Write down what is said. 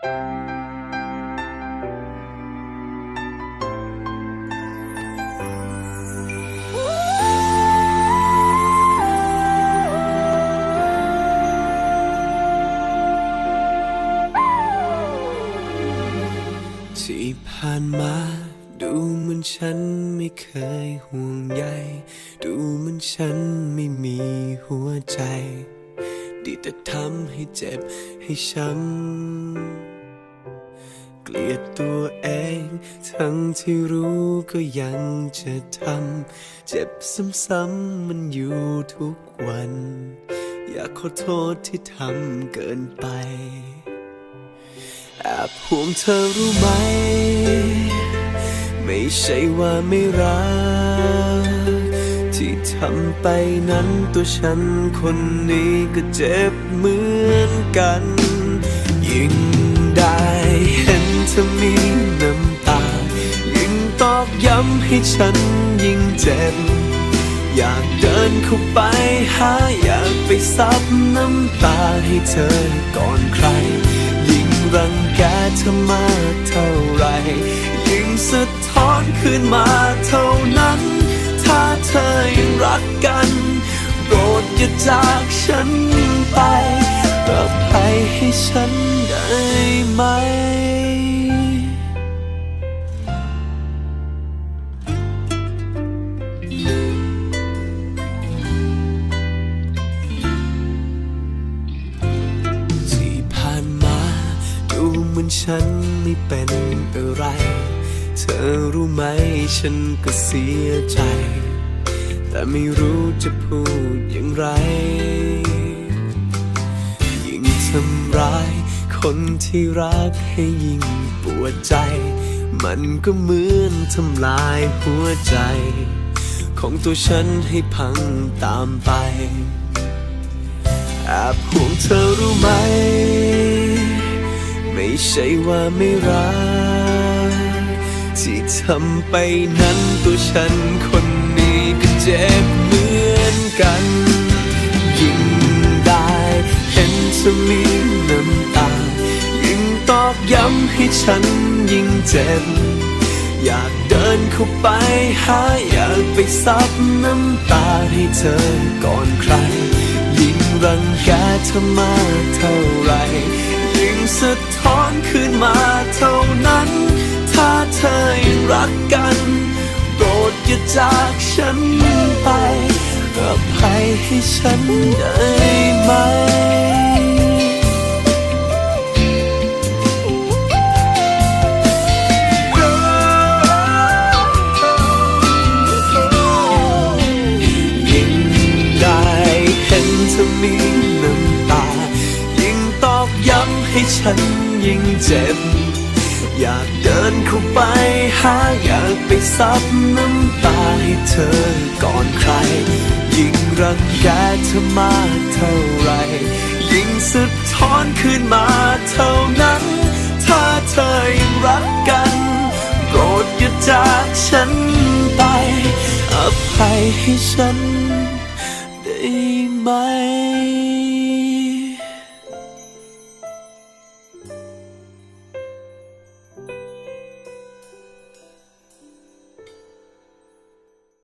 ที่ผ่านมาดูเหมือนฉันไม่เคยห่วงใยดูเหมือนฉันไม่มีหัวใจ ดีแต่ทำให้เจ็บให้ช้ำ กลียดตัวเอง ทั้งที่รู้ก็ยังจะทำ เจ็บซ้ำๆมันอยู่ทุกวัน อยากขอโทษที่ทำเกินไป แอบห่วงเธอรู้ไหม ไม่ใช่ว่าไม่รัก ที่ทำไปนั้นตัวฉันคนนี้ก็เจ็บเหมือนกัน ยิ่ง เธอมีน้ำตา ยิ่งตอกย้ำให้ฉันยิ่งเจ็บ อยากเดินเข้าไปหาอยากไปซับน้ำตาให้เธอก่อนใคร ยิ่งรังแกเธอมากเท่าไร ยิ่งสะท้อนคืนมาเท่านั้น ถ้าเธอยังรักกันโปรดอย่าจากฉันไปอภัยให้ฉัน มือนฉันไม่เป็นอะไร เธอรู้ไหมฉันก็เสียใจ แต่ไม่รู้จะพูดอย่างไร ยิ่งทำร้าย คนที่รักให้ยิ่งปวดใจ มันก็เหมือนทำลายหัวใจ ของตัวฉันให้พังตามไปแอบห่วงเธอรู้ไหม ไม่ใช่ว่าไม่รักที่ทำไปนั้นตัวฉันคนนี้ก็เจ็บเหมือนกัน ยิ่งได้เห็นเธอมีน้ำตา ยิ่งตอกย้ำให้ฉันยิ่งเจ็บ อยากเดินเข้าไปหาอยากไปซับน้ำตาให้เธอก่อนใคร ยิ่งรังแกเธอมากเท่าไรยิ่ง สะท้อนคืนมาเท่านั้น ถ้าเธอยังรักกันโปรดอย่าจากฉันไปอภัยให้ฉันได้ไหม ฉันยิ่งเจ็บ อยากเดินเข้าไปหาอยากไปซับน้ำตาให้เธอก่อนใคร ยิ่งรังแกเธอมากเท่าไร ยิ่งสะท้อนคืนมาเท่านั้น ถ้าเธอยังรักกันโปรดอย่าจากฉันไปอภัยให้ฉันได้ไหม